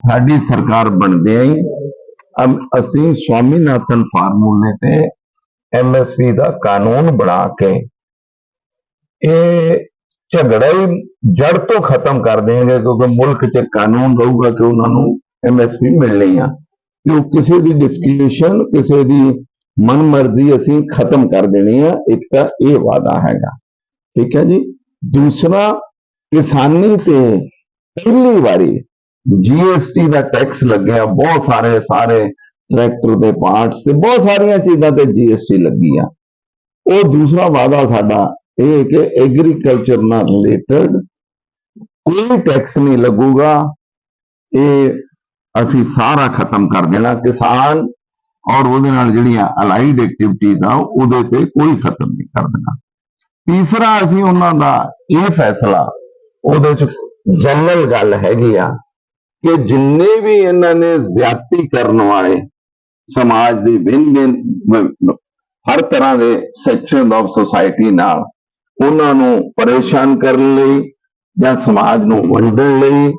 ਸਾਡੀ ਸਰਕਾਰ ਬਣਦਿਆਂ ਹੀ ਅਸੀਂ ਸਵਾਮੀਨਾਥਨ ਫਾਰਮੂਲੇ ਤੇ ਐਮਐਸਪੀ ਦਾ ਕਾਨੂੰਨ ਬਣਾ ਕੇ ਇਹ ਝਗੜਾ ਹੀ ਜੜ ਤੋਂ ਖਤਮ ਕਰ ਦੇਣਗੇ, ਕਿਉਂਕਿ ਮੁਲਕ 'ਚ ਕਾਨੂੰਨ ਰਹੂਗਾ ਕਿ ਉਹਨਾਂ ਨੂੰ ਐਮਐਸਪੀ ਮਿਲਣੀ ਆ। ਕਿ ਉਹ ਕਿਸੇ ਦੀ ਡਿਸਕ੍ਰਿਮੀਨੇਸ਼ਨ ਕਿਸੇ ਦੀ ਮਨਮਰਜ਼ੀ ਅਸੀਂ ਖਤਮ ਕਰ ਦੇਣੀ ਆ। ਇੱਕ ਤਾਂ ਇਹ ਵਾਅਦਾ ਹੈਗਾ। ਠੀਕ ਹੈ ਜੀ? ਦੂਸਰਾ, ਕਿਸਾਨੀ ਤੇ ਪਹਿਲੀ ਵਾਰੀ ਜੀਐਸਟੀ ਦਾ ਟੈਕਸ ਲੱਗਿਆ, ਬਹੁਤ ਸਾਰੇ ਸਾਰੇ ਟਰੈਕਟਰ ਦੇ ਪਾਰਟਸ ਤੇ ਬਹੁਤ ਸਾਰੀਆਂ ਚੀਜ਼ਾਂ ਤੇ ਜੀਐਸਟੀ ਲੱਗੀ ਆ ਉਹ ਦੂਸਰਾ ਵਾਅਦਾ ਸਾਡਾ ਇਹ ਕਿ ਐਗਰੀਕਲਚਰ ਨਾਲ ਰਿਲੇਟਡ ਕੋਈ ਟੈਕਸ ਨਹੀਂ ਲੱਗੂਗਾ। ਇਹ ਅਸੀਂ ਸਾਰਾ ਖਤਮ ਕਰ ਦੇਣਾ। ਕਿਸਾਨ ਔਰ ਉਹਦੇ ਨਾਲ ਜਿਹੜੀਆਂ ਅਲਾਈਡ ਐਕਟੀਵਿਟੀਜ਼ ਆ, ਉਹਦੇ ਤੇ ਕੋਈ ਖਤਮ ਨਹੀਂ ਕਰ ਦੇਣਾ। ਤੀਸਰਾ ਅਸੀਂ ਉਹਨਾਂ ਦਾ ਇਹ ਫੈਸਲਾ, ਉਹਦੇ ਚ ਜਨਰਲ ਗੱਲ ਹੈਗੀ ਆ ਕਿ ਜਿੰਨੇ ਵੀ ਇਹਨਾਂ ਨੇ ਜ਼ਿਆਦਤੀ ਕਰਨ ਵਾਲੇ ਸਮਾਜ ਦੀ ਵਿੰਨ ਹਰ ਤਰ੍ਹਾਂ ਦੇ ਸੈਕਸ਼ਨ ਆਫ ਸੋਸਾਇਟੀ ਨਾਲ ਉਹਨਾਂ ਨੂੰ ਪਰੇਸ਼ਾਨ ਕਰਨ ਲਈ ਜਾਂ ਸਮਾਜ ਨੂੰ ਵੰਡਣ ਲਈ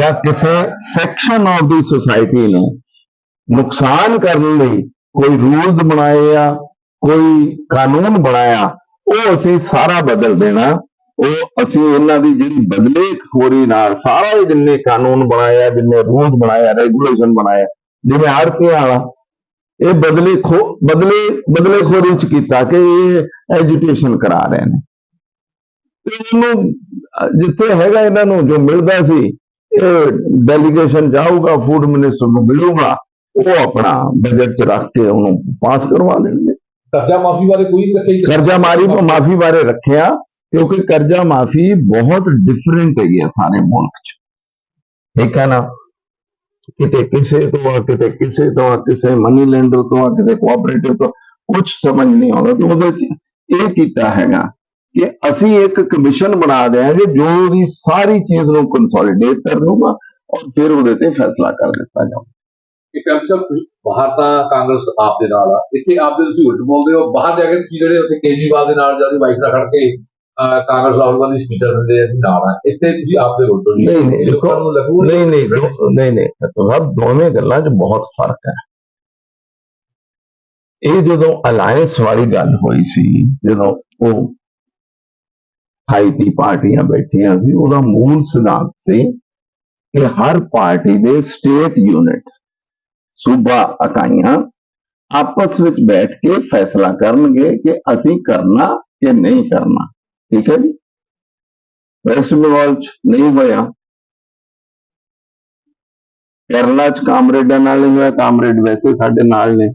ਜਾਂ ਕਿਸੇ ਸੈਕਸ਼ਨ ਆਫ ਦੀ ਸੋਸਾਇਟੀ ਨੂੰ ਨੁਕਸਾਨ ਕਰਨ ਲਈ ਕੋਈ ਰੂਲਸ ਬਣਾਏ ਆ, ਕੋਈ ਕਾਨੂੰਨ ਬਣਾਇਆ, ਉਹ ਅਸੀਂ ਸਾਰਾ ਬਦਲ ਦੇਣਾ। ਉਹ ਅਸੀਂ ਇਹਨਾਂ ਦੀ ਜਿਹੜੀ ਬਦਲੇ ਖੋਰੀ ਨਾਲ ਸਾਰਾ ਜਿੰਨੇ ਕਾਨੂੰਨ ਬਣਾਇਆ ਜਿੰਨੇ ਰੂਲਸ ਬਣਾਇਆ ਰੈਗੂਲੇਸ਼ਨ ਬਣਾਇਆ ਜਿਵੇਂ ਆੜਤੀਆਂ ਵਾਲਾ ਇਹ ਬਦਲੇ ਖੋ ਬਦਲੇ ਬਦਲੇ ਖੋਰੀ ਚ ਕੀਤਾ ਕਿ ਇਹ ਐਜੂਕੇਸ਼ਨ ਕਰਾ ਰਹੇ ਨੇ। ਤੇ ਇਹਨੂੰ ਜਿੱਥੇ ਹੈਗਾ ਇਹਨਾਂ ਨੂੰ ਜੋ ਮਿਲਦਾ ਸੀ ਇਹ ਡੈਲੀਗੇਸ਼ਨ ਜਾਊਗਾ ਫੂਡ ਮਿਨਿਸਟਰ ਨੂੰ ਮਿਲੂਗਾ ਉਹ ਆਪਣਾ ਬਜਟ ਚ ਰੱਖ ਕੇ ਉਹਨੂੰ ਪਾਸ ਕਰਵਾ ਦੇਣਗੇ ਕਰਜ਼ਾ ਮਾਫੀ ਬਾਰੇ ਕੋਈ ਕਰਜ਼ਾ ਮਾਰੀ ਮਾਫੀ ਬਾਰੇ ਰੱਖਿਆ। ਕਿਉਂਕਿ ਕਰਜ਼ਾ ਮਾਫੀ ਬਹੁਤ ਡਿਫਰੈਂਟ ਹੈਗੀ ਆ ਸਾਰੇ ਮੁਲਕ 'ਚ। ਠੀਕ ਹੈ ਨਾ? ਕਿਤੇ ਕਿਸੇ ਤੋਂ ਆ, ਕਿਤੇ ਕਿਸੇ ਤੋਂ ਆ, ਕਿਸੇ ਮਨੀ ਲੈਂਡਰ ਤੋਂ ਆ, ਕਿਸੇ ਕੋਆਪਰੇਟਿਵ ਤੋਂ ਕੁਝ ਸਮਝ ਨਹੀਂ ਆਉਂਦਾ। ਤੇ ਉਹਦੇ 'ਚ ਇਹ ਕੀਤਾ ਹੈਗਾ ਕਿ ਅਸੀਂ ਇੱਕ ਕਮਿਸ਼ਨ ਬਣਾ ਦਿਆਂਗੇ, ਜੋ ਉਹਦੀ ਸਾਰੀ ਚੀਜ਼ ਨੂੰ ਕੰਸੋਲੀਡੇਟ ਕਰ ਲੂਗਾ ਔਰ ਫਿਰ ਉਹਦੇ ਤੇ ਫੈਸਲਾ ਕਰ ਦਿੱਤਾ ਜਾਊਗਾ। ਕਿ ਕੈਪਚਰ ਬਾਹਰ ਤਾਂ ਕਾਂਗਰਸ ਆਪ ਦੇ ਨਾਲ ਆ। ਇੱਥੇ ਆਪ ਦੇ ਤੁਸੀਂ ਉਲਟ ਬੋਲਦੇ ਹੋ, ਬਾਹਰ ਜਾ ਕੇ ਤੁਸੀਂ ਜਿਹੜੇ ਉੱਥੇ ਕੇਜਰੀਵਾਲ ਦੇ ਨਾਲ ਜਾਂ ਵਾਈਫ ਨਾਲ ਖੜ ਕੇ ਕਾਂਗਰਸ ਰਾਹੁਲ ਗਾਂਧੀ ਸਪੀਚਰ ਦਿੰਦੇ ਆ ਨਾਲ ਆ। ਇੱਥੇ ਤੁਸੀਂ ਆਪ ਦੇ ਜੀ ਨਹੀਂ, ਨਹੀਂ, ਲੋਕਾਂ ਨੂੰ ਲੱਗੂ ਨਹੀਂ ਨਹੀਂ ਨਹੀਂ ਨਹੀਂ ਸਭ ਦੋਵੇਂ ਗੱਲਾਂ 'ਚ ਬਹੁਤ ਫ਼ਰਕ ਹੈ। ਇਹ ਜਦੋਂ ਅਲਾਈਅੰਸ ਵਾਲੀ ਗੱਲ ਹੋਈ ਸੀ ਜਦੋਂ ਉਹ ਹਾਈਤੀ ਪਾਰਟੀਆਂ ਬੈਠੀਆਂ ਸੀ ਉਹਦਾ ਮੂਲ ਸਿਧਾਂਤ ਸੀ ਕਿ ਹਰ ਪਾਰਟੀ ਦੇ ਸਟੇਟ ਯੂਨਿਟ ਸੂਬਾ ਇਕਾਈਆਂ ਆਪਸ ਵਿੱਚ ਬੈਠ ਕੇ ਫੈਸਲਾ ਕਰਨਗੇ ਕਿ ਅਸੀਂ ਕਰਨਾ ਕਿ ਨਹੀਂ ਕਰਨਾ। ਠੀਕ ਹੈ ਜੀ ਵੈਸਟ ਬੰਗਾਲ ਚ ਨਹੀਂ ਹੋਇਆ ਕੇਰਲਾ ਚ ਕਾਮਰੇਡਾਂ ਨਾਲ ਨਹੀਂ ਹੋਇਆ ਕਾਮਰੇਡ ਵੈਸੇ ਸਾਡੇ ਨਾਲ ਨੇ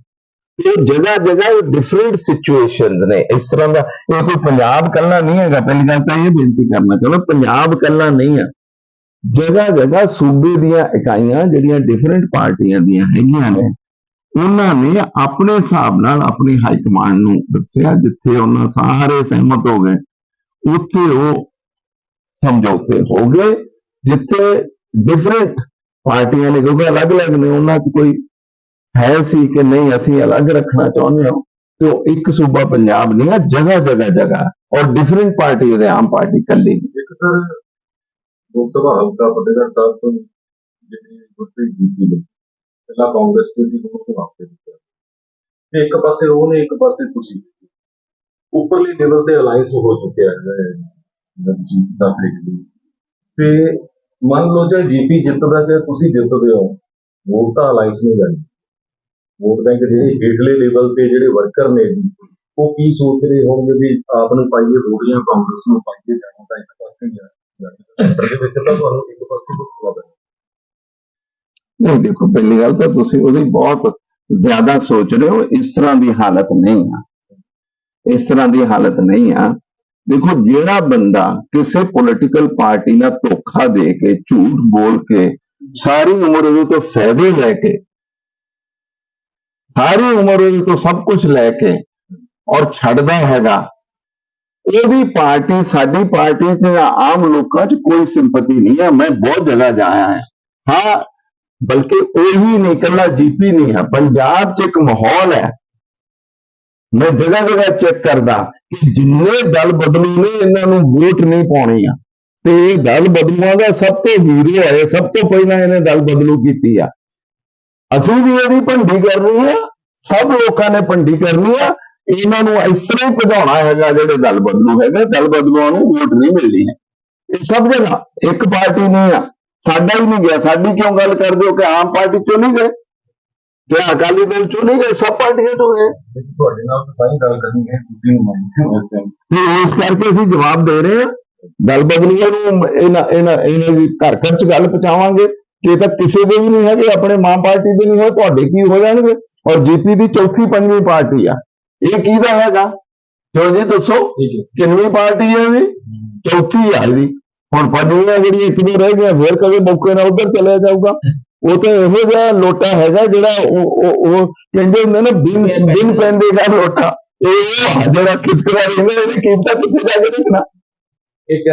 ਇਹ ਜਗ੍ਹਾ ਜਗ੍ਹਾ ਡਿਫਰੈਂਟ ਸਿਚੁਏਸ਼ਨਸ ਨੇ ਇਸ ਤਰ੍ਹਾਂ ਦਾ ਇਹ ਕੋਈ ਪੰਜਾਬ ਕੱਲਾ ਨਹੀਂ ਹੈਗਾ ਪਹਿਲੀ ਗੱਲ ਤਾਂ ਇਹ ਬੇਨਤੀ ਕਰਨਾ ਚਾਹੁੰਦਾ ਪੰਜਾਬ ਕੱਲਾ ਨਹੀਂ ਹੈ ਜਗ੍ਹਾ ਜਗ੍ਹਾ ਸੂਬੇ ਦੀਆਂ ਇਕਾਈਆਂ ਜਿਹੜੀਆਂ ਡਿਫਰੈਂਟ ਪਾਰਟੀਆਂ ਦੀਆਂ ਹੈਗੀਆਂ ਨੇ ਉਹਨਾਂ ਨੇ ਆਪਣੇ ਹਿਸਾਬ ਨਾਲ ਆਪਣੀ ਹਾਈ ਕਮਾਂਡ ਨੂੰ ਦੱਸਿਆ ਜਿੱਥੇ ਉਹਨਾਂ ਸਾਰੇ ਸਹਿਮਤ ਹੋ ਗਏ ਉੱਥੇ ਉਹ ਸਮਝੌਤੇ ਹੋ ਗਏ, ਜਿੱਥੇ ਡਿਫਰੈਂਟ ਪਾਰਟੀਆਂ ਨੇ, ਕਿਉਂਕਿ ਅਲੱਗ-ਅਲੱਗ ਨੇ, ਉਹਨਾਂ 'ਚ ਕੋਈ ਹੈ ਸੀ ਕਿ ਨਹੀਂ, ਅਸੀਂ ਅਲੱਗ ਰੱਖਣਾ ਚਾਹੁੰਦੇ ਹਾਂ, ਤੇ ਇੱਕ ਸੂਬਾ ਪੰਜਾਬ ਨਹੀਂ ਆ, ਜਗ੍ਹਾ ਜਗ੍ਹਾ ਜਗ੍ਹਾ, ਔਰ ਡਿਫਰੈਂਟ ਪਾਰਟੀ ਦੇ ਆਮ ਪਾਰਟੀ ਕੱਲੀ ਨਹੀਂ। ਇੱਕ ਸਰ, ਲੋਕ ਸਭਾ ਹਲਕਾ ਫਤਿਹਗੜ੍ਹ ਸਾਹਿਬ ਤੋਂ ਜਿਹੜੀ ਗੁਰਪ੍ਰੀਤ ਜੀਤੀ ਨੇ, ਪਹਿਲਾਂ ਕਾਂਗਰਸ ਦੇ ਸੀ ਉਹ ਤੋਂ ਵਾਪਸ ਦਿੱਤਾ ਤੇ ਇੱਕ ਪਾਸੇ ਉਹ ਨੇ, ਇੱਕ ਪਾਸੇ ਤੁਸੀਂ ਉੱਪਰਲੀ ਲੈਵਲ ਤੇ ਅਲਾਈਅੰਸ ਹੋ ਚੁੱਕਿਆ ਹੈ ਦੱਸ ਰਹੇ ਤੇ ਮੰਨ ਲਓ ਜੇ ਜੀਪੀ ਜਿੱਤਦਾ ਤੇ ਤੁਸੀਂ ਜਿੱਤਦੇ ਹੋ, ਵੋਟ ਤਾਂ ਅਲਾਈਅੰਸ ਨੂੰ ਜਾਣੀ। ਵੋਟ ਬੈਂਕ ਜਿਹੜੇ ਹੇਠਲੇ ਲੈਵਲ ਤੇ ਜਿਹੜੇ ਵਰਕਰ ਨੇ, ਉਹ ਕੀ ਸੋਚ ਰਹੇ ਹੋਣਗੇ ਵੀ ਆਪ ਨੂੰ ਪਾਈਏ ਵੋਟੀਆਂ ਕਾਂਗਰਸ ਨੂੰ ਪਾਈਏ ਜਾਣਾ ਤਾਂ ਇੱਕ ਪਾਸੇ ਜਾਣਾ ਦੇ ਵਿੱਚ ਤਾਂ ਤੁਹਾਨੂੰ ਇੱਕ ਪਾਸੇ ਭੁਗਤਣਾ ਪੈਣਾ ਨਹੀਂ, ਦੇਖੋ, ਪਹਿਲੀ ਗੱਲ ਤਾਂ ਤੁਸੀਂ ਉਹਦੀ ਬਹੁਤ ਜ਼ਿਆਦਾ ਸੋਚ ਰਹੇ ਹੋ, ਇਸ ਤਰ੍ਹਾਂ ਦੀ ਹਾਲਤ ਨਹੀਂ ਆ। ਇਸ ਤਰ੍ਹਾਂ ਦੀ ਹਾਲਤ ਨਹੀਂ ਆ ਦੇਖੋ ਜਿਹੜਾ ਬੰਦਾ ਕਿਸੇ ਪੋਲੀਟੀਕਲ ਪਾਰਟੀ ਨਾਲ ਧੋਖਾ ਦੇ ਕੇ ਝੂਠ ਬੋਲ ਕੇ ਸਾਰੀ ਉਮਰ ਉਹਦੇ ਤੋਂ ਫਾਇਦੇ ਲੈ ਕੇ ਸਾਰੀ ਉਮਰ ਉਹਦੇ ਤੋਂ ਸਭ ਕੁਝ ਲੈ ਕੇ ਔਰ ਛੱਡਦਾ ਹੈਗਾ ਉਹਦੀ ਪਾਰਟੀ ਸਾਡੀ ਪਾਰਟੀ 'ਚ ਜਾਂ ਆਮ ਲੋਕਾਂ 'ਚ ਕੋਈ ਸਿੰਪਤੀ ਨਹੀਂ ਹੈ ਮੈਂ ਬਹੁਤ ਜਗ੍ਹਾ ਜਾਇਆ ਹਾਂ ਹਾਂ ਬਲਕਿ ਉਹੀ ਨਹੀਂ ਇਕੱਲਾ ਜੀਪੀ ਨਹੀਂ ਹੈ ਪੰਜਾਬ 'ਚ ਇੱਕ ਮਾਹੌਲ ਹੈ ਮੈਂ ਜਗ੍ਹਾ ਜਗ੍ਹਾ ਚੈੱਕ ਕਰਦਾ ਕਿ ਜਿੰਨੇ ਦਲ ਬਦਲੂ ਨੇ, ਇਹਨਾਂ ਨੂੰ ਵੋਟ ਨਹੀਂ ਪਾਉਣੀ ਆ। ਤੇ ਇਹ ਦਲ ਬਦਲੂਆਂ ਦਾ ਸਭ ਤੋਂ ਹੀਰੋ ਹੈ ਸਭ ਤੋਂ ਪਹਿਲਾਂ ਇਹਨੇ ਦਲ ਬਦਲੂ ਕੀਤੀ ਆ। ਅਸੀਂ ਵੀ ਇਹਦੀ ਭੰਡੀ ਕਰਨੀ ਆ, ਸਭ ਲੋਕਾਂ ਨੇ ਭੰਡੀ ਕਰਨੀ ਆ। ਇਹਨਾਂ ਨੂੰ ਇਸ ਤਰ੍ਹਾਂ ਹੀ ਭਜਾਉਣਾ ਹੈਗਾ ਜਿਹੜੇ ਦਲ ਬਦਲੂ ਹੈਗੇ, ਦਲ ਬਦਲੂਆਂ ਨੂੰ ਵੋਟ ਨਹੀਂ ਮਿਲਣੀ। ਹੈ ਇਹ ਸਭ ਜਗ੍ਹਾ ਇੱਕ ਪਾਰਟੀ ਨਹੀਂ ਆ, ਸਾਡਾ ਹੀ ਨਹੀਂ ਗਿਆ। ਸਾਡੀ ਕਿਉਂ ਗੱਲ ਕਰਦੇ ਹੋ ਕਿ ਆਮ ਪਾਰਟੀ ਚੋਂ ਨਹੀਂ ਗਏ? ਕਿ ਅਕਾਲੀ ਦਲ ਚੋਂ ਨਹੀਂ ਗਏ ਸਭ ਪਾਰਟੀਆਂ ਤੋਂ ਗਏ। ਤੁਹਾਡੇ ਨਾਲ ਤਾਂ ਹੀ ਗੱਲ ਕਰਨੀ ਹੈ ਤੁਸੀਂ ਨੁਮਾਇੰਦੇ ਹੋ ਇਸ ਟਾਈਮ ਤੇ ਇਸ ਕਰਕੇ ਅਸੀਂ ਜਵਾਬ ਦੇ ਰਹੇ ਹਾਂ। ਦਲ ਬਦਲੂਆਂ ਨੂੰ ਇਹਨਾਂ ਇਹਨਾਂ ਇਹਨਾਂ ਦੀ ਘਰ ਘਰ ਚ ਗੱਲ ਪਹੁੰਚਾਵਾਂਗੇ। ਕਿ ਤਾਂ ਕਿਸੇ ਦੇ ਵੀ ਨਹੀਂ ਹੈਗੇ ਆਪਣੇ ਮਾਂ ਪਾਰਟੀ ਦੇ ਨਹੀਂ ਹੋਏ ਤੁਹਾਡੇ ਕੀ ਹੋ ਜਾਣਗੇ? ਔਰ ਜੀਪੀ ਦੀ ਚੌਥੀ ਪੰਜਵੀਂ ਪਾਰਟੀ ਆ। ਇਹ ਕਿਹਦਾ ਹੈਗਾ? ਕਿਉਂ ਜੀ ਦੱਸੋ। ਹੈ। ਕਿੰਨਵੀਂ ਪਾਰਟੀ ਹੈ ਇਹ ਚੌਥੀ ਆ ਇਹਦੀ। ਹੁਣ ਪੰਜਵੀਂ ਜਿਹੜੀ ਇੱਕ ਦੋ ਰਹਿ ਗਈਆਂ ਫਿਰ ਕਦੇ ਮੌਕੇ ਨਾਲ ਉਧਰ ਚਲਿਆ ਜਾਊਗਾ। ਉਹ ਤਾਂ ਇਹੋ ਜਿਹਾ ਲੋਟਾ ਹੈਗਾ ਜਿਹੜਾ ਉਹ ਉਹ ਕਹਿੰਦੇ ਹੁੰਦੇ ਨੇ ਬਿਨ ਬਿਨ ਪੈਂਦੇ ਦਾ। ਲੋਟਾ। ਇਹ ਆ ਜਿਹੜਾ ਖਿਸਕਦਾ ਰਹਿੰਦਾ ਇਹਦੀ ਕੀਮਤਾਂ ਕਿੱਥੇ ਜਾ ਕੇ ਦੇਖਣਾ? ਇੱਕ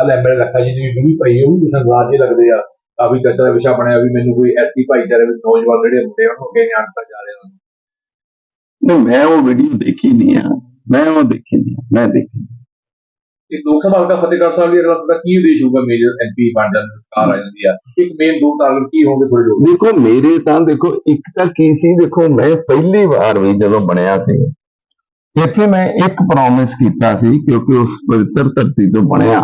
ਹਲ ਐਮਐਲ ਲੱਖਾ ਜੀ ਦੀ ਵੀਡੀਓ ਪਈ ਉਹ ਵੀ ਸੰਗਲਾਜ ਹੀ ਲੱਗਦੇ ਆ। ਕਾਫੀ ਚਰਚਾ ਦਾ ਵਿਸ਼ਾ ਬਣਿਆ ਵੀ ਮੈਨੂੰ ਕੋਈ ਐਸੀ ਭਾਈਚਾਰੇ ਵਿੱਚ ਨੌਜਵਾਨ ਜਿਹੜੇ ਹੁੰਦੇ ਆ ਉਹਨੂੰ ਅੱਗੇ ਨਹੀਂ ਆਣਤਾ ਜਾ ਰਿਹਾ। ਨਹੀਂ ਮੈਂ ਉਹ ਵੀਡੀਓ ਦੇਖੀ ਨਹੀਂ ਆ। ਮੈਂ ਉਹ ਦੇਖੀ ਨਹੀਂ ਆ, ਮੈਂ ਦੇਖੀ ਨਹੀਂ। ਲੋਕ ਸਭਾ ਹਲਕਾ ਫਤਿਹਗੜ੍ਹ ਸਾਹਿਬ ਦੀ ਅਗਲਾ ਤੁਹਾਡਾ ਕੀ ਉਦੇਸ਼ ਹੋਊਗਾ? ਮੇਜਰ ਐਮਪੀ ਬਣ ਜਾਂਦੇ ਸਰਕਾਰ ਆ ਜਾਂਦੀ ਆ। ਇੱਕ ਮੇਨ ਦੋ ਟਾਰਗੇਟ ਕੀ ਹੋਣਗੇ ਥੋੜੇ ਜੋ ਦੇਖੋ, ਮੇਰੇ ਤਾਂ ਦੇਖੋ, ਇੱਕ ਤਾਂ ਕੀ ਸੀ? ਦੇਖੋ, ਮੈਂ ਪਹਿਲੀ ਵਾਰ ਵੀ ਜਦੋਂ ਬਣਿਆ ਸੀ, ਇੱਥੇ ਮੈਂ ਇੱਕ ਪ੍ਰੋਮਿਸ ਕੀਤਾ ਸੀ, ਕਿਉਂਕਿ ਉਸ ਪਵਿੱਤਰ ਧਰਤੀ ਤੋਂ ਬਣਿਆ।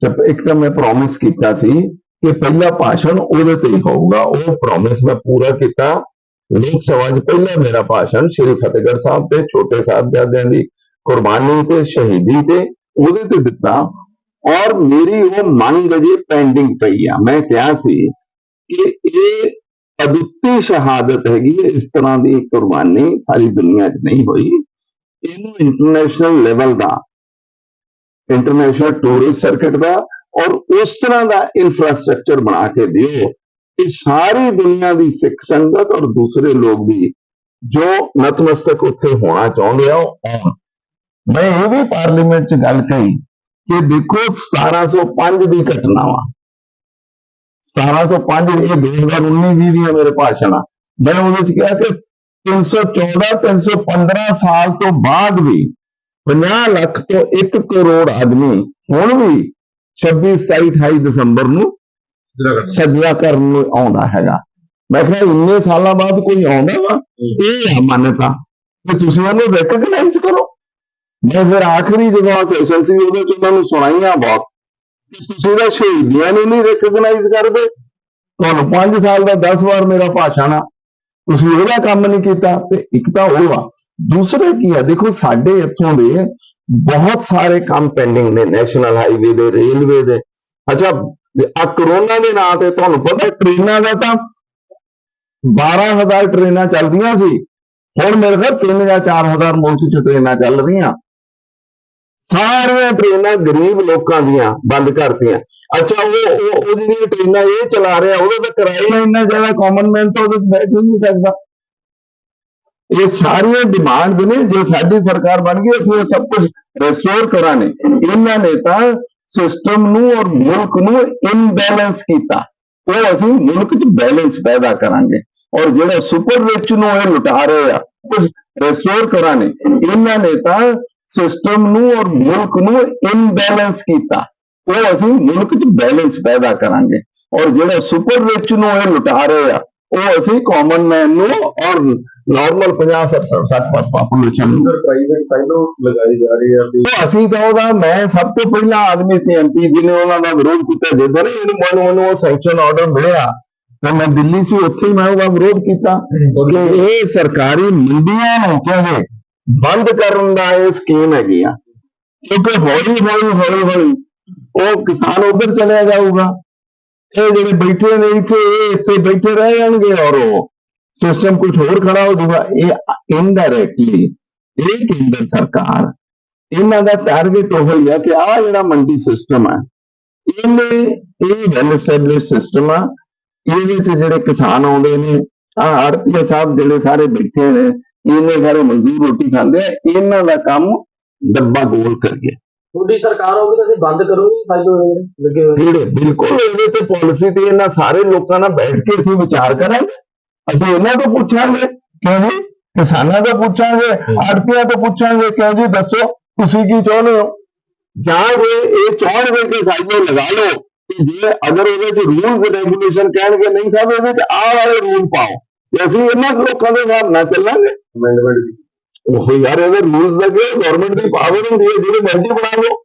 ਤੇ ਇੱਕ ਤਾਂ ਮੈਂ ਪ੍ਰੋਮਿਸ ਕੀਤਾ ਸੀ ਕਿ ਪਹਿਲਾ ਭਾਸ਼ਣ ਉਹਦੇ ਤੇ ਹੀ ਹੋਊਗਾ। ਉਹ ਪ੍ਰੋਮਿਸ ਮੈਂ ਪੂਰਾ ਕੀਤਾ। ਲੋਕ ਸਭਾ 'ਚ ਪਹਿਲਾ ਮੇਰਾ ਭਾਸ਼ਣ ਸ੍ਰੀ ਫਤਿਹਗੜ੍ਹ ਸਾਹਿਬ ਤੇ ਛੋਟੇ ਸਾਹਿਬਜ਼ਾਦਿਆਂ ਦੀ ਕੁਰਬਾਨੀ ਤੇ, ਸ਼ਹੀਦੀ ਤੇ ਉਹਦੇ ਤੇ ਦਿੱਤਾ ਔਰ ਮੇਰੀ ਉਹ ਮੰਗ ਅਜੇ ਪੈਂਡਿੰਗ ਪਈ ਆ। ਮੈਂ ਕਿਹਾ ਸੀ ਕਿ ਇਹ ਅਦੁੱਤੀ ਸ਼ਹਾਦਤ ਹੈਗੀ ਹੈ, ਇਸ ਤਰ੍ਹਾਂ ਦੀ ਕੁਰਬਾਨੀ ਸਾਰੀ ਦੁਨੀਆ 'ਚ ਨਹੀਂ ਹੋਈ। ਇਹਨੂੰ ਇੰਟਰਨੈਸ਼ਨਲ ਲੈਵਲ ਦਾ ਇੰਟਰਨੈਸ਼ਨਲ ਟੂਰਿਸਟ ਸਰਕਟ ਦਾ ਔਰ ਉਸ ਤਰ੍ਹਾਂ ਦਾ ਇਨਫਰਾਸਟ੍ਰਕਚਰ ਬਣਾ ਕੇ ਦਿਓ ਕਿ ਸਾਰੀ ਦੁਨੀਆ ਦੀ ਸਿੱਖ ਸੰਗਤ ਔਰ ਦੂਸਰੇ ਲੋਕ ਵੀ ਜੋ ਨਤਮਸਤਕ ਉੱਥੇ ਹੋਣਾ ਚਾਹੁੰਦੇ ਆ, ਉਹ ਆਉਣ। ਮੈਂ ਇਹ ਵੀ ਪਾਰਲੀਮੈਂਟ 'ਚ ਗੱਲ ਕਹੀ ਕਿ ਦੇਖੋ 1705 ਦੀ ਘਟਨਾ ਵਾ 1705 ਇਹ 2019 ਦੀਆਂ ਮੇਰੇ ਭਾਸ਼ਣ ਆ। ਮੈਂ ਉਹਦੇ 'ਚ ਕਿਹਾ ਕਿ 314 315 ਸਾਲ ਤੋਂ ਬਾਅਦ ਵੀ 50 ਲੱਖ ਤੋਂ 1 ਕਰੋੜ ਆਦਮੀ ਹੁਣ ਵੀ 26 27 28 ਦਸੰਬਰ ਨੂੰ ਸਜਦਾ ਕਰਨ ਨੂੰ ਆਉਂਦਾ ਹੈਗਾ। ਮੈਂ ਕਿਹਾ ਇੰਨੇ ਸਾਲਾਂ ਬਾਅਦ ਕੋਈ ਆਉਂਦਾ ਵਾ? ਇਹ ਹੈ ਮਾਨਤਾ। ਕਿ ਤੁਸੀਂ ਉਹਨੂੰ ਰੈਕਗਨਾਈਜ਼ ਕਰੋ। ਮੈਂ ਫਿਰ ਆਖਰੀ ਜਦੋਂ ਸੈਸ਼ਨ ਸੀ, ਉਹਦੇ ਚ ਉਹਨਾਂ ਨੂੰ ਸੁਣਾਈਆਂ ਬਹੁਤ। ਤੁਸੀਂ ਤਾਂ ਸ਼ਹੀਦੀਆਂ ਨੂੰ ਨਹੀਂ ਰੈਕਗਨਾਈਜ਼ ਕਰਦੇ। ਤੁਹਾਨੂੰ 5 ਸਾਲ ਦਾ 10 ਵਾਰ ਮੇਰਾ ਭਾਸ਼ਣ ਆ। ਤੁਸੀਂ ਉਹਦਾ ਕੰਮ ਨਹੀਂ ਕੀਤਾ, ਤੇ ਇੱਕ ਤਾਂ ਉਹ ਆ। ਦੂਸਰਾ ਕੀ ਆ, ਦੇਖੋ ਸਾਡੇ ਇੱਥੋਂ ਦੇ ਬਹੁਤ ਸਾਰੇ ਕੰਮ ਪੈਂਡਿੰਗ ਨੇ ਨੈਸ਼ਨਲ ਹਾਈਵੇ ਦੇ ਰੇਲਵੇ ਦੇ। ਅੱਛਾ, ਆ ਕਰੋਨਾ ਦੇ ਨਾਂ ਤੇ ਤੁਹਾਨੂੰ ਪਤਾ ਟ੍ਰੇਨਾਂ ਦਾ ਤਾਂ 12000 ਟ੍ਰੇਨਾਂ ਚੱਲਦੀਆਂ ਸੀ। ਹੁਣ ਮੇਰੇ ਖਿਆਲ 3 ਜਾਂ 4000 ਮੁਲਕ ਚ ਟ੍ਰੇਨਾਂ ਚੱਲ ਰਹੀਆਂ। ਸਾਰੀਆਂ ਟ੍ਰੇਨਾਂ ਗਰੀਬ ਲੋਕਾਂ ਦੀਆਂ ਬੰਦ ਕਰਤੀਆਂ। ਅੱਛਾ, ਉਹ ਉਹ ਉਹ ਜਿਹੜੀਆਂ ਟ੍ਰੇਨਾਂ ਇਹ ਚਲਾ ਰਿਹਾ, ਉਹਦਾ ਤਾਂ ਕਿਰਾਇਆ ਇੰਨਾ ਜ਼ਿਆਦਾ ਕਾਮਨ ਮੈਨ ਤਾਂ ਉਹਦੇ 'ਚ ਬੈਠ ਹੀ ਨਹੀਂ ਸਕਦਾ। ਇਹ ਸਾਰੀਆਂ ਡਿਮਾਂਡਸ ਨੇ, ਜੇ ਸਾਡੀ ਸਰਕਾਰ ਬਣ ਗਈ, ਅਸੀਂ ਇਹ ਸਭ ਕੁਝ ਰੈਸਟੋਰ ਕਰਾਂਗੇ। ਇਹਨਾਂ ਨੇ ਤਾਂ ਸਿਸਟਮ ਨੂੰ ਔਰ ਮੁਲਕ ਨੂੰ ਇਨਬੈਲੈਂਸ ਕੀਤਾ। ਉਹ ਅਸੀਂ ਮੁਲਕ 'ਚ ਬੈਲੈਂਸ ਪੈਦਾ ਕਰਾਂਗੇ। ਔਰ ਜਿਹੜਾ ਸੁਪਰ ਰਿਚ ਨੂੰ ਇਹ ਲੁਟਾ ਰਹੇ ਆ, ਕੁਝ ਰੈਸਟੋਰ ਕਰਾਂਗੇ। ਇਹਨਾਂ ਨੇ ਤਾਂ ਸਿਸਟਮ ਨੂੰ ਔਰ ਮੁਲਕ ਨੂੰ ਇਨਬੈਲੈਂਸ ਕੀਤਾ। ਉਹ ਅਸੀਂ ਮੁਲਕ 'ਚ ਬੈਲੈਂਸ ਪੈਦਾ ਕਰਾਂਗੇ। ਔਰ ਜਿਹੜਾ ਸੁਪਰ ਰਿਚ ਨੂੰ ਇਹ ਲੁਟਾ ਰਹੇ ਆ ਉਹ ਅਸੀਂ ਕਾਮਨ ਮੈਨ ਨੂੰ ਔਰ ਨਾਰਮਲ 50 60 ਪਾਪੂਲੇਸ਼ਨ ਨੂੰ। ਸਰ ਪ੍ਰਾਈਵੇਟ ਸਾਈਡੋਂ ਲਗਾਏ ਜਾ ਰਹੇ ਆ ਤੇ ਉਹ ਅਸੀਂ ਤਾਂ ਉਹਦਾ ਮੈਂ ਸਭ ਤੋਂ ਪਹਿਲਾ ਆਦਮੀ ਸੀ ਐਮਪੀ ਜਿਹਨੇ ਉਹਨਾਂ ਦਾ ਵਿਰੋਧ ਕੀਤਾ। ਜਦੋਂ ਇਹਨੂੰ ਮੈਨੂੰ ਮੈਨੂੰ ਉਹ ਸੈਂਕਸ਼ਨ ਆਰਡਰ ਮਿਲਿਆ ਤਾਂ ਮੈਂ ਦਿੱਲੀ ਸੀ ਉੱਥੇ ਹੀ ਮੈਂ ਉਹਦਾ ਵਿਰੋਧ ਕੀਤਾ। ਕਿ ਇਹ ਸਰਕਾਰੀ ਮੰਡੀਆਂ ਨੂੰ ਕਹਿੰਦੇ ਬੰਦ ਕਰਨ ਦਾ ਇਹ ਸਕੀਮ ਹੈਗੀ ਆ। ਕਿਉਂਕਿ ਹੌਲੀ ਹੌਲੀ ਹੌਲੀ ਹੌਲੀ ਉਹ ਕਿਸਾਨ ਉਧਰ ਚਲਿਆ ਜਾਊਗਾ। ਇਹ ਜਿਹੜੇ ਬੈਠੇ ਨੇ ਇੱਥੇ, ਇਹ ਇੱਥੇ ਬੈਠੇ ਰਹਿ ਜਾਣਗੇ ਔਰ ਉਹ ਸਿਸਟਮ ਕੁਝ ਹੋਰ ਖੜਾ ਹੋ ਜਾਊਗਾ। ਇਹ ਇਨਡਾਇਰੈਕਟਲੀ ਇਹ ਕੇਂਦਰ ਸਰਕਾਰ, ਇਹਨਾਂ ਦਾ ਟਾਰਗੇਟ ਉਹ ਹੀ ਆ ਕਿ ਆਹ ਜਿਹੜਾ ਮੰਡੀ ਸਿਸਟਮ ਹੈ ਇਹਨੇ ਇਹ ਵੈਲ ਐਸਟੈਬਲਿਸ਼ ਸਿਸਟਮ ਆ, ਇਹਦੇ ਵਿੱਚ ਜਿਹੜੇ ਕਿਸਾਨ ਆਉਂਦੇ ਨੇ ਆ ਆੜਤੀਆ ਸਾਹਿਬ ਜਿਹੜੇ ਸਾਰੇ ਬੈਠੇ ਨੇ ਇਹਨੇ ਸਾਰੇ ਮਜ਼ਦੂਰ ਰੋਟੀ ਖਾਂਦੇ ਆ ਇਹਨਾਂ ਦਾ ਕੰਮ ਡੱਬਾ ਗੋਲ ਕਰੀਏ। ਤੁਹਾਡੀ ਸਰਕਾਰ ਹੋਊਗੀ ਤਾਂ ਅਸੀਂ ਬੰਦ ਕਰੋਗੇ ਸਾਈਡੋ ਲੱਗੇ ਹੋਏ। ਜਿਹੜੇ ਬਿਲਕੁਲ ਇਹਦੇ ਤੇ ਪਾਲਿਸੀ ਤੇ ਇਹਨਾਂ ਸਾਰੇ ਲੋਕਾਂ ਨਾਲ ਬੈਠ ਕੇ ਅਸੀਂ ਵਿਚਾਰ ਕਰਾਂਗੇ। ਅਸੀਂ ਇਹਨਾਂ ਤੋਂ ਪੁੱਛਾਂਗੇ ਕਿਉਂ ਜੀ? ਕਿਸਾਨਾਂ ਤੋਂ ਪੁੱਛਾਂਗੇ ਆੜਤੀਆਂ ਤੋਂ ਪੁੱਛਾਂਗੇ ਕਿਉਂ ਜੀ? ਦੱਸੋ ਤੁਸੀਂ ਕੀ ਚਾਹੁੰਦੇ ਹੋ? ਜਾਂ ਜੇ ਇਹ ਚਾਹਣਗੇ ਕਿ ਸਾਈਕਲ ਲਗਾ ਲਓ ਕਿ ਜੇ ਅਗਰ ਉਹਦੇ ਚ ਰੂਲਸ ਰੈਗੂਲੇਸ਼ਨ ਕਹਿਣਗੇ ਨਹੀਂ ਸਾਹਿਬ ਇਹਦੇ ਚ ਆਹ ਵਾਲੇ ਰੂਲ ਪਾਓ। ਤੇ ਅਸੀਂ ਇਹਨਾਂ ਲੋਕਾਂ ਦੇ ਨਾਲ ਚੱਲਾਂਗੇ। ਅਮੈਂਡਮੈਂਟ ਉਹ ਯਾਰ ਇਹਦੇ ਰੂਲਸ ਦਾ ਕੀ ਗਵਰਨਮੈਂਟ ਦੀ ਪਾਵਰ ਹੁੰਦੀ ਹੈ ਜਿਹੜੇ ਮਰਜ਼ੀ ਬਣਾ ਲਓ।